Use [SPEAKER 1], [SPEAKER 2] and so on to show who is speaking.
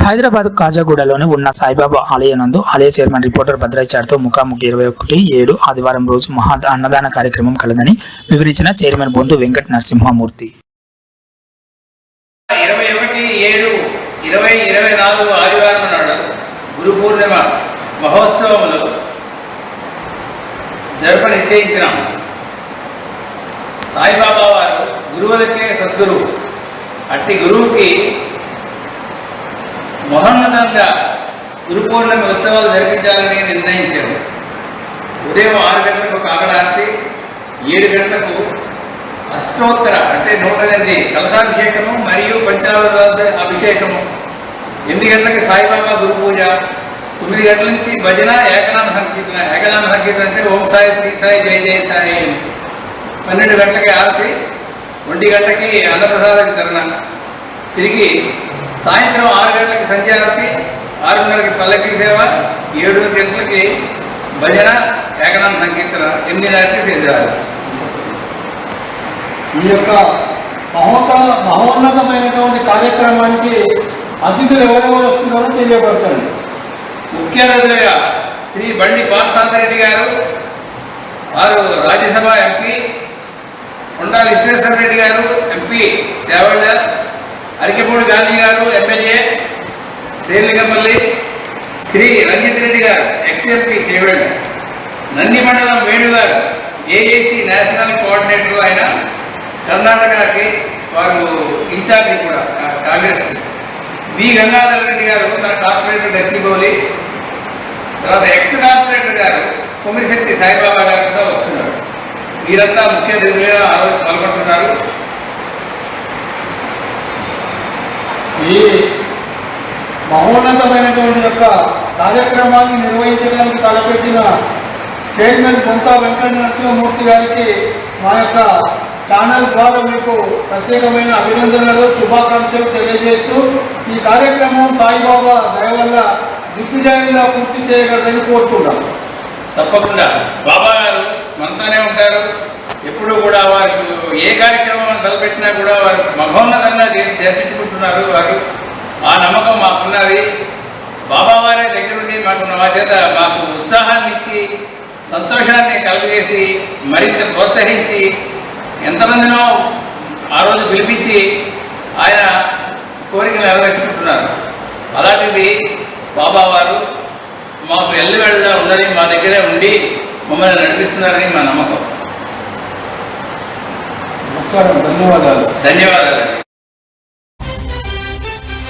[SPEAKER 1] హైదరాబాద్ కాజాగూడలోని ఉన్న సాయిబాబా ఆలయనందు ఆలయ chairman reporter భద్రాచార్యతో ముఖాముఖి ఇరవై ఒకటి ఏడు ఆదివారం రోజు మహా అన్నదాన కార్యక్రమం కలదని వివరించిన చైర్మన్ బొందు వెంకట నరసింహమూర్తి.
[SPEAKER 2] ఇరవై ఒకటి ఏడు ఇరవై ఇరవై నాలుగు ఆదివారం నాడు గురు పూర్ణిమ మహోత్సవములు జరప నిశ్చయించినాం. సాయిబాబా వారు గురువులకే సద్గురువు అట్టి గురువుకి మహోన్నతంగా గురు పూర్ణిమ ఉత్సవాలు జరిపించాలని నిర్ణయించారు. ఉదయం ఆరు గంటలకు కాకడార్తి ఏడు గంటలకు అష్టోత్తర అంటే నూట ఎనిమిది కలశాభిషేకము మరియు పంచావృత అభిషేకము. ఎనిమిది గంటలకు సాయిబాబా గురు పూజ తొమ్మిది గంటల నుంచి భజన ఏకనామ సంకీర్తన. ఏకనామ సంకీర్తన అంటే ఓం సాయి శ్రీ సాయి జయ జయ సాయి పన్నెండు గంటలకి ఆరతి ఒంటి గంటకి అన్నప్రసాద వితరణ. తిరిగి సాయంత్రం ఆరు గంటలకు పల్లకి సేవ ఏడు గంటలకి భజన ఏకనామ సంకీర్తన ఎనిమిదిన్నరకి చేసేవారు
[SPEAKER 3] ఈ యొక్క మహోత మహోన్నతమైనటువంటి కార్యక్రమానికి అతిథులు ఎవరెవరు వస్తున్నారో తెలియపరచండి.
[SPEAKER 2] ముఖ్య అతిథులుగా శ్రీ బండి పార్సాంతరెడ్డి గారు వారు రాజ్యసభ ఎంపీ కొండా విశ్వేశ్వర రెడ్డి గారు ఎంపీ చేవళ్ళ అరికెపూడి గాంధీ గారు ఎమ్మెల్యే శ్రీలింగపల్లి శ్రీ రంజిత్ రెడ్డి గారు ఎక్స్ ఎంపీ నంది మండలం వేణు గారు ఏఏసి నేషనల్ కోఆర్డినేటర్ ఆయన కర్ణాటకకి వారు ఇన్ఛార్జి కూడా కాంగ్రెస్ వి గంగాధర్ రెడ్డి గారు మన కార్పొరేటర్ గచ్చిబౌలి తర్వాత ఎక్స్ కార్పొరేటర్ గారు కుమిరిశక్తి సాయిబాబా గారు కూడా వస్తున్నారు. వీరంతా ముఖ్య అతిథులుగా పాల్గొంటున్నారు.
[SPEAKER 3] ఈ మహోన్నతమైనటువంటి యొక్క కార్యక్రమాన్ని నిర్వహించడానికి తలపెట్టిన చైర్మన్ కొంతా వెంకట నరసింహమూర్తి గారికి మా యొక్క ఛానల్ ద్వారా మీకు ప్రత్యేకమైన అభినందనలు శుభాకాంక్షలు తెలియజేస్తూ ఈ కార్యక్రమం సాయిబాబా దయ వల్ల దిగ్విజయంగా పూర్తి చేయగలరని కోరుతున్నాను
[SPEAKER 2] తప్పకుండా. బాబా గారు మనతోనే ఉంటారు. ఎప్పుడు కూడా వారు ఏ కార్యక్రమం తలపెట్టినా కూడా వారు మహోన్నతంగా జరిపించుకుంటున్నారు వారు. ఆ నమ్మకం మాకున్నది. బాబా వారే దగ్గరుండి మాకు మా చేత మాకు ఉత్సాహాన్ని ఇచ్చి సంతోషాన్ని కలుగజేసి మరింత ప్రోత్సహించి ఎంతమందినో ఆ రోజు పిలిపించి ఆయన కోరికలు నెరవేర్చుకుంటున్నారు. అలాంటిది బాబా వారు మాకు ఎల్లువెళ్ళగా ఉండని మా దగ్గరే ఉండి మమ్మల్ని నడిపిస్తున్నారని మా నమ్మకం.
[SPEAKER 3] నమస్కారం ధన్యవాదాలు.
[SPEAKER 2] ధన్యవాదాలు